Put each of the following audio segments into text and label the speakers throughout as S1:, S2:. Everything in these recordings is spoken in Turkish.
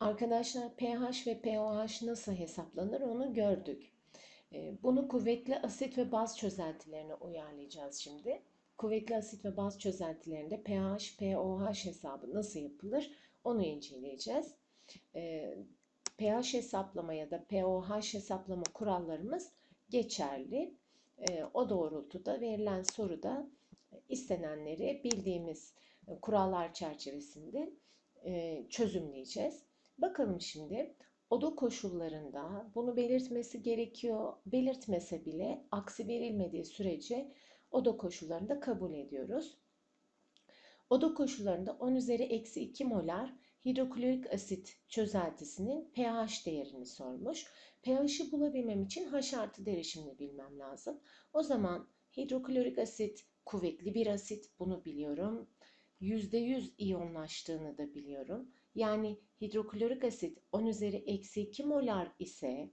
S1: Arkadaşlar pH ve pOH nasıl hesaplanır onu gördük. Ee, Bunu kuvvetli asit ve baz çözeltilerine uyarlayacağız şimdi. Kuvvetli asit ve baz çözeltilerinde pH, pOH hesabı nasıl yapılır onu inceleyeceğiz. Ee, pH hesaplama ya da pOH hesaplama kurallarımız geçerli. Ee, O doğrultuda verilen soruda istenenleri bildiğimiz kurallar çerçevesinde e, çözümleyeceğiz. Bakalım şimdi oda koşullarında bunu belirtmesi gerekiyor. Belirtmese bile aksi verilmediği sürece oda koşullarında kabul ediyoruz. Oda koşullarında 10 üzeri eksi 2 molar hidroklorik asit çözeltisinin pH değerini sormuş. pH'i bulabilmem için H artı derişimini bilmem lazım. O zaman hidroklorik asit kuvvetli bir asit bunu biliyorum. %100 iyonlaştığını da biliyorum. Yani hidroklorik asit 10 üzeri eksi 2 molar ise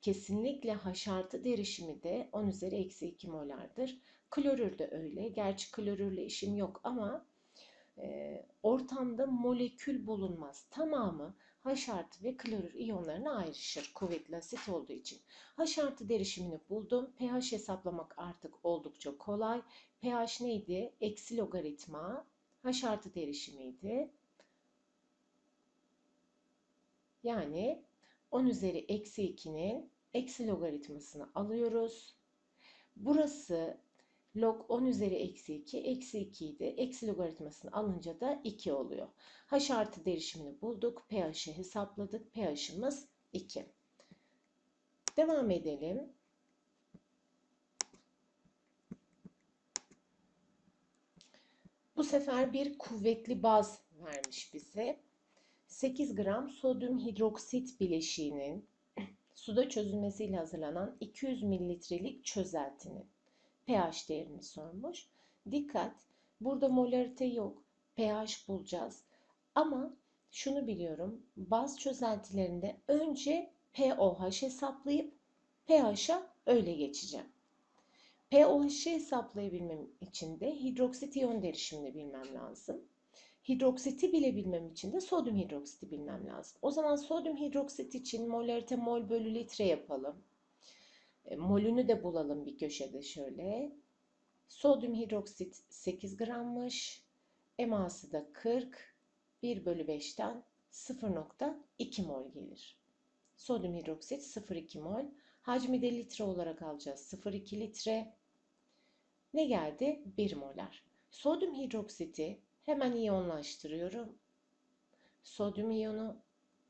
S1: kesinlikle H artı derişimi de 10 üzeri eksi 2 molardır. Klorür de öyle. Gerçi klorürle işim yok ama e, ortamda molekül bulunmaz. Tamamı H artı ve klorür iyonlarına ayrışır kuvvetli asit olduğu için. H artı derişimini buldum. pH hesaplamak artık oldukça kolay. pH neydi? Eksi logaritma. H artı derişimiydi. Yani 10 üzeri eksi 2'nin eksi logaritmasını alıyoruz. Burası log 10 üzeri eksi 2 eksi 2 idi. Eksi logaritmasını alınca da 2 oluyor. H artı derişimini bulduk. pH'i hesapladık. pH'imiz 2. Devam edelim. Bu sefer bir kuvvetli baz vermiş bize. 8 gram sodyum hidroksit bileşiğinin suda çözülmesiyle hazırlanan 200 mililitrelik çözeltinin pH değerini sormuş. Dikkat, burada molarite yok. pH bulacağız. Ama şunu biliyorum, baz çözeltilerinde önce pOH hesaplayıp pH'a öyle geçeceğim. pOH'ı hesaplayabilmem için de hidroksit iyon derişimini bilmem lazım. Hidroksiti bilebilmem için de sodyum hidroksiti bilmem lazım. O zaman sodyum hidroksit için molarite mol bölü litre yapalım. E, molünü de bulalım bir köşede şöyle. Sodyum hidroksit 8 grammış. Eması da 40. 1 bölü 5'ten 0.2 mol gelir. Sodyum hidroksit 0.2 mol. Hacmi de litre olarak alacağız. 0.2 litre. Ne geldi? 1 molar. Sodyum hidroksiti hemen iyonlaştırıyorum. Sodyum iyonu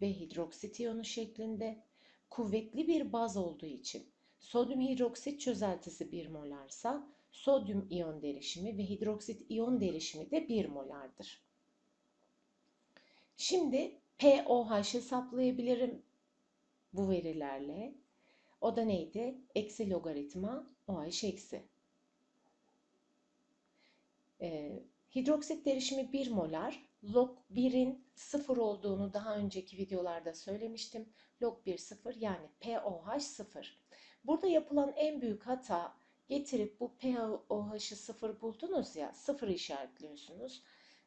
S1: ve hidroksit iyonu şeklinde kuvvetli bir baz olduğu için sodyum hidroksit çözeltisi 1 molarsa sodyum iyon derişimi ve hidroksit iyon derişimi de 1 molardır. Şimdi pOH hesaplayabilirim bu verilerle. O da neydi? Eksi logaritma OH eksi. Ee, hidroksit derişimi 1 molar. Log 1'in 0 olduğunu daha önceki videolarda söylemiştim. Log 1 0 yani pOH 0. Burada yapılan en büyük hata getirip bu pOH'ı 0 buldunuz ya 0 işaretliyorsunuz.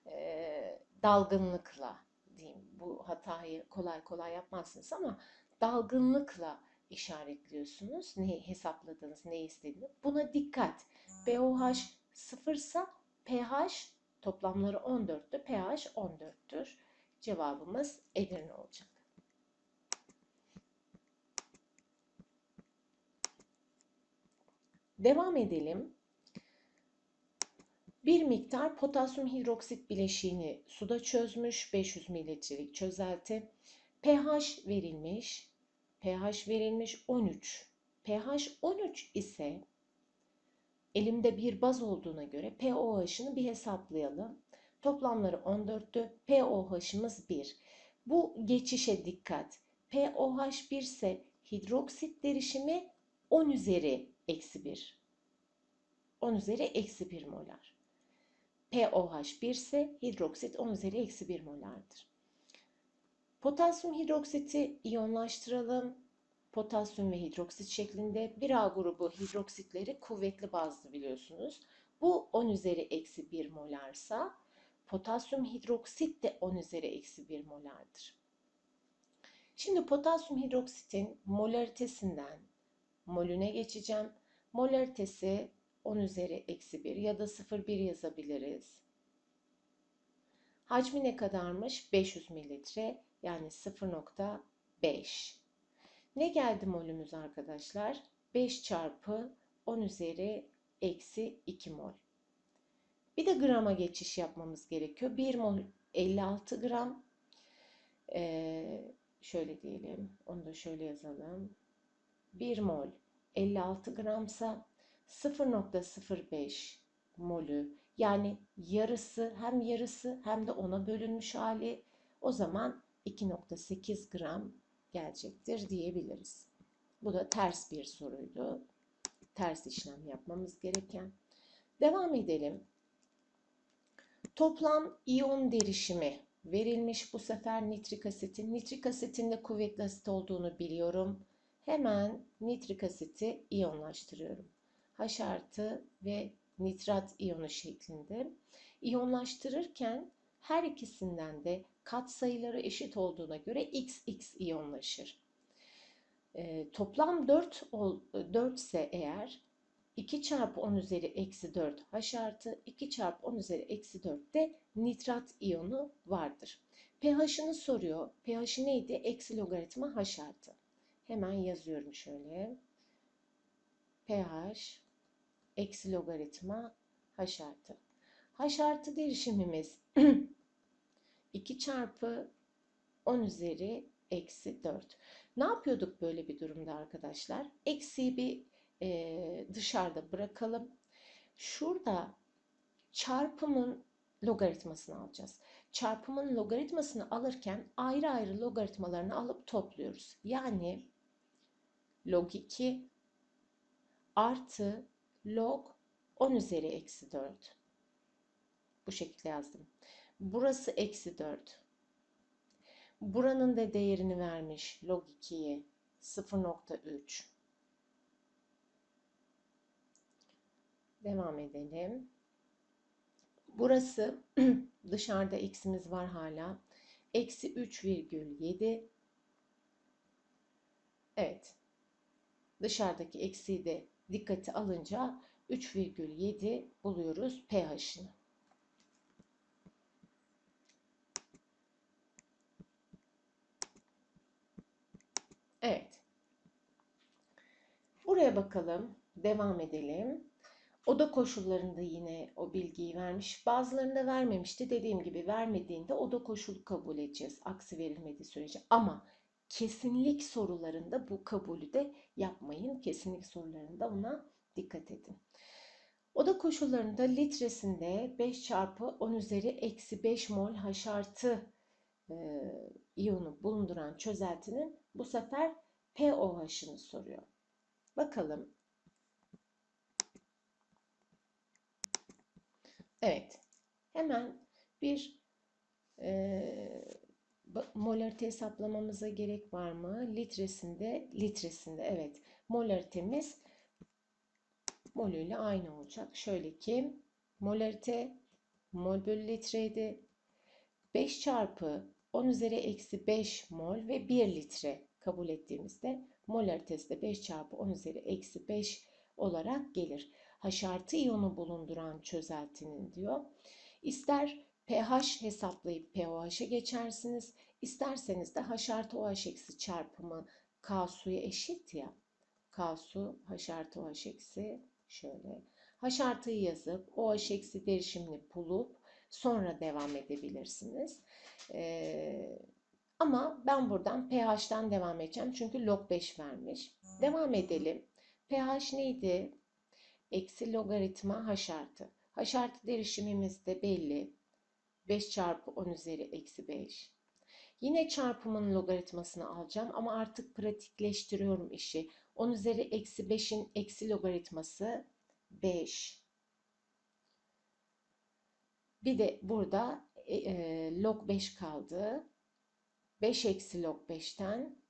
S1: Ee, dalgınlıkla diyeyim. Bu hatayı kolay kolay yapmazsınız ama dalgınlıkla işaretliyorsunuz. Ne hesapladınız, ne istediğiniz. Buna dikkat. pOH sıfırsa pH toplamları 14'tü. pH 14'tür. Cevabımız Edirne olacak. Devam edelim. Bir miktar potasyum hidroksit bileşiğini suda çözmüş 500 mililitrelik çözelti. pH verilmiş. pH verilmiş 13. pH 13 ise elimde bir baz olduğuna göre pOH'ını bir hesaplayalım. Toplamları 14'tü. pOH'ımız 1. Bu geçişe dikkat. pOH 1 ise hidroksit derişimi 10 üzeri eksi 1. 10 üzeri eksi 1 molar. pOH 1 ise hidroksit 10 üzeri eksi 1 molardır. Potasyum hidroksiti iyonlaştıralım. Potasyum ve hidroksit şeklinde bir A grubu hidroksitleri kuvvetli bazlı biliyorsunuz. Bu 10 üzeri eksi 1 molarsa potasyum hidroksit de 10 üzeri eksi 1 molardır. Şimdi potasyum hidroksitin molaritesinden molüne geçeceğim. Molaritesi 10 üzeri eksi 1 ya da 0,1 yazabiliriz. Hacmi ne kadarmış? 500 mililitre yani 0.5. Ne geldi molümüz arkadaşlar? 5 çarpı 10 üzeri eksi 2 mol. Bir de grama geçiş yapmamız gerekiyor. 1 mol 56 gram. Ee, şöyle diyelim. Onu da şöyle yazalım. 1 mol 56 gramsa 0.05 molü yani yarısı hem yarısı hem de ona bölünmüş hali o zaman 2.8 gram gelecektir diyebiliriz. Bu da ters bir soruydu. Ters işlem yapmamız gereken. Devam edelim. Toplam iyon derişimi verilmiş bu sefer nitrik asitin. Nitrik asitin de kuvvetli asit olduğunu biliyorum. Hemen nitrik asiti iyonlaştırıyorum. H artı ve nitrat iyonu şeklinde. İyonlaştırırken her ikisinden de katsayıları eşit olduğuna göre XX iyonlaşır. E, toplam 4, ol, 4 ise eğer 2 çarpı 10 üzeri eksi 4 H artı 2 çarpı 10 üzeri eksi 4 de nitrat iyonu vardır. pH'ını soruyor. pH'i neydi? Eksi logaritma H artı. Hemen yazıyorum şöyle. pH eksi logaritma H artı. H artı derişimimiz 2 çarpı 10 üzeri eksi 4. Ne yapıyorduk böyle bir durumda arkadaşlar? Eksiyi bir e, dışarıda bırakalım. Şurada çarpımın logaritmasını alacağız. Çarpımın logaritmasını alırken ayrı ayrı logaritmalarını alıp topluyoruz. Yani log 2 artı log 10 üzeri eksi 4. Bu şekilde yazdım. Burası eksi 4. Buranın da değerini vermiş log 2'ye 0.3. Devam edelim. Burası dışarıda eksimiz var hala. Eksi 3,7. Evet. Dışarıdaki eksiği de dikkate alınca 3,7 buluyoruz pH'ini. Evet. Buraya bakalım. Devam edelim. Oda koşullarında yine o bilgiyi vermiş. Bazılarında vermemişti. Dediğim gibi vermediğinde oda koşulu kabul edeceğiz. Aksi verilmediği sürece. Ama kesinlik sorularında bu kabulü de yapmayın. Kesinlik sorularında ona dikkat edin. Oda koşullarında litresinde 5 çarpı 10 üzeri eksi 5 mol H artı e, iyonu bulunduran çözeltinin bu sefer pOH'ını soruyor. Bakalım. Evet. Hemen bir e, molarite hesaplamamıza gerek var mı? Litresinde, litresinde evet. Molaritemiz molüyle aynı olacak. Şöyle ki molarite mol bölü litreydi. 5 çarpı 10 üzeri eksi 5 mol ve 1 litre kabul ettiğimizde molaritesi de 5 çarpı 10 üzeri eksi 5 olarak gelir. H artı iyonu bulunduran çözeltinin diyor. İster pH hesaplayıp pOH'e geçersiniz. İsterseniz de H artı OH eksi çarpımı K suya eşit ya. K su H artı OH eksi şöyle. H yazıp OH eksi derişimini bulup sonra devam edebilirsiniz. Ee, ama ben buradan pH'ten devam edeceğim. Çünkü log 5 vermiş. Devam edelim. pH neydi? Eksi logaritma H artı. H artı derişimimiz de belli. 5 çarpı 10 üzeri eksi 5. Yine çarpımın logaritmasını alacağım ama artık pratikleştiriyorum işi. 10 üzeri eksi 5'in eksi logaritması 5. Bir de burada e, e, log 5 kaldı. 5 eksi log 5'ten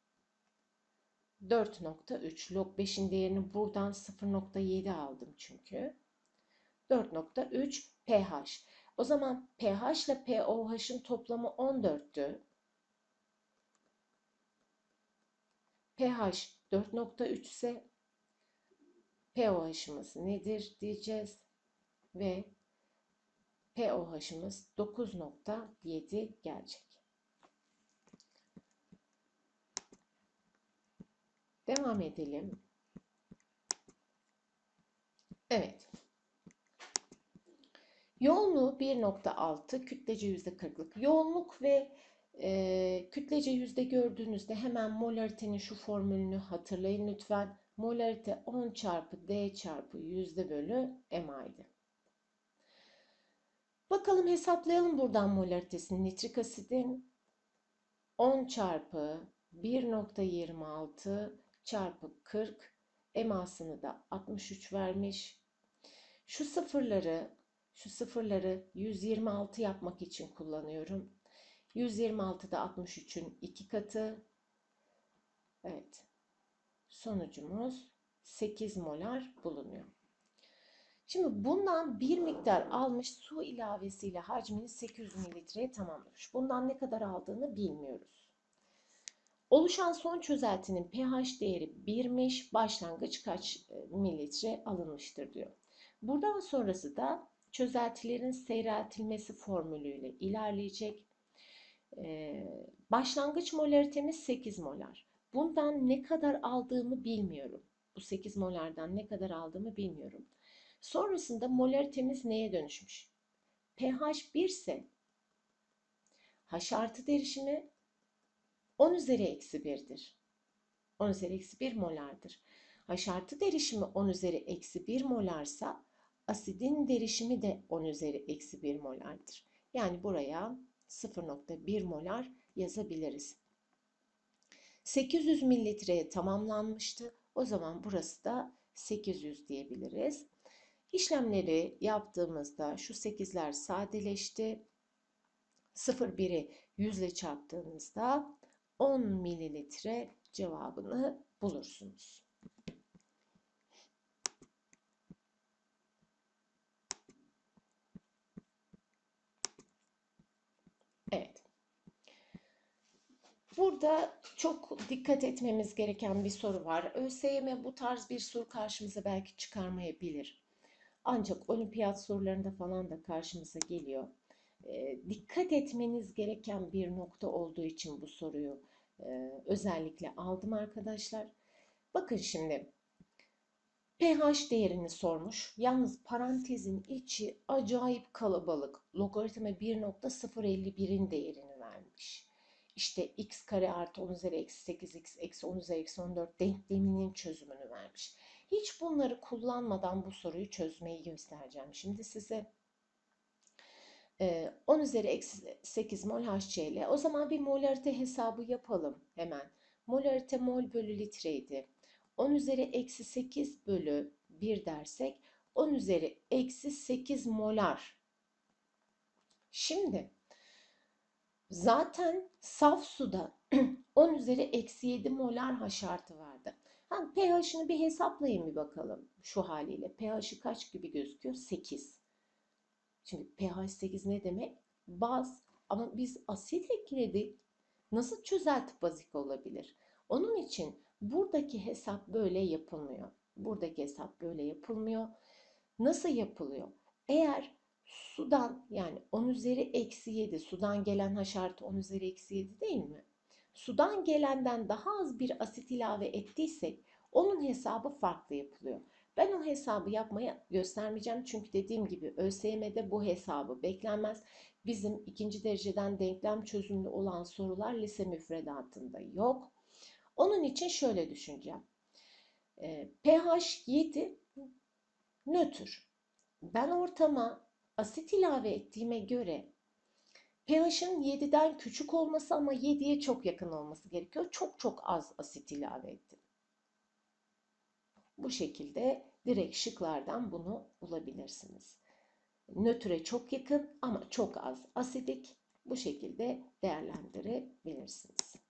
S1: 4.3. Log 5'in değerini buradan 0.7 aldım çünkü. 4.3 pH. O zaman pH ile pOH'ın toplamı 14'tü. pH 4.3 ise pOH'ımız nedir diyeceğiz ve pOH'ımız 9.7 gelecek. Devam edelim. Evet. Yoğunluğu 1.6, kütlece %40'lık. Yoğunluk ve e, kütlece yüzde gördüğünüzde hemen molaritenin şu formülünü hatırlayın lütfen. Molarite 10 çarpı D çarpı yüzde bölü MA'ydı. Bakalım hesaplayalım buradan molaritesini. Nitrik asidin 10 çarpı 1.26 çarpı 40 emasını da 63 vermiş. Şu sıfırları şu sıfırları 126 yapmak için kullanıyorum. 126 da 63'ün 2 katı. Evet. Sonucumuz 8 molar bulunuyor. Şimdi bundan bir miktar almış su ilavesiyle hacmini 800 mililitreye tamamlamış. Bundan ne kadar aldığını bilmiyoruz. Oluşan son çözeltinin pH değeri 1'miş. Başlangıç kaç e, mililitre alınmıştır diyor. Buradan sonrası da çözeltilerin seyreltilmesi formülüyle ilerleyecek. Ee, başlangıç molaritemiz 8 molar. Bundan ne kadar aldığımı bilmiyorum. Bu 8 molardan ne kadar aldığımı bilmiyorum. Sonrasında molaritemiz neye dönüşmüş? pH 1 ise H derişimi 10 üzeri eksi 1'dir. 10 üzeri eksi 1 molardır. H artı derişimi 10 üzeri eksi 1 molarsa asidin derişimi de 10 üzeri eksi 1 molardır. Yani buraya 0.1 molar yazabiliriz. 800 mililitreye tamamlanmıştı. O zaman burası da 800 diyebiliriz. İşlemleri yaptığımızda şu 8'ler sadeleşti. 0,1'i 100 ile çarptığınızda 10 mililitre cevabını bulursunuz. Evet. Burada çok dikkat etmemiz gereken bir soru var. ÖSYM bu tarz bir soru karşımıza belki çıkarmayabilir. Ancak olimpiyat sorularında falan da karşımıza geliyor. E, dikkat etmeniz gereken bir nokta olduğu için bu soruyu e, özellikle aldım arkadaşlar. Bakın şimdi pH değerini sormuş. Yalnız parantezin içi acayip kalabalık. Logaritma 1.051'in değerini vermiş. İşte x kare artı 10 üzeri eksi 8x eksi 10 üzeri eksi 14 denkleminin çözümünü vermiş. Hiç bunları kullanmadan bu soruyu çözmeyi göstereceğim. Şimdi size 10 üzeri eksi 8 mol HCl. O zaman bir molarite hesabı yapalım hemen. Molarite mol bölü litreydi. 10 üzeri eksi 8 bölü 1 dersek 10 üzeri eksi 8 molar. Şimdi zaten saf suda 10 üzeri eksi 7 molar haşartı vardı. Yani pH'ini bir hesaplayın bir bakalım şu haliyle. pH'i kaç gibi gözüküyor? 8. Şimdi pH 8 ne demek? Baz. Ama biz asit ekledik. Nasıl çözelti bazik olabilir? Onun için buradaki hesap böyle yapılmıyor. Buradaki hesap böyle yapılmıyor. Nasıl yapılıyor? Eğer sudan yani 10 üzeri eksi 7 sudan gelen haşartı 10 üzeri eksi 7 değil mi? Sudan gelenden daha az bir asit ilave ettiysek onun hesabı farklı yapılıyor. Ben o hesabı yapmaya göstermeyeceğim çünkü dediğim gibi ÖSYM'de bu hesabı beklenmez. Bizim ikinci dereceden denklem çözümlü olan sorular lise müfredatında yok. Onun için şöyle düşüneceğim. E, pH 7 nötr. Ben ortama asit ilave ettiğime göre pH'in 7'den küçük olması ama 7'ye çok yakın olması gerekiyor. Çok çok az asit ilave ettim. Bu şekilde direkt şıklardan bunu bulabilirsiniz. Nötre çok yakın ama çok az asidik bu şekilde değerlendirebilirsiniz.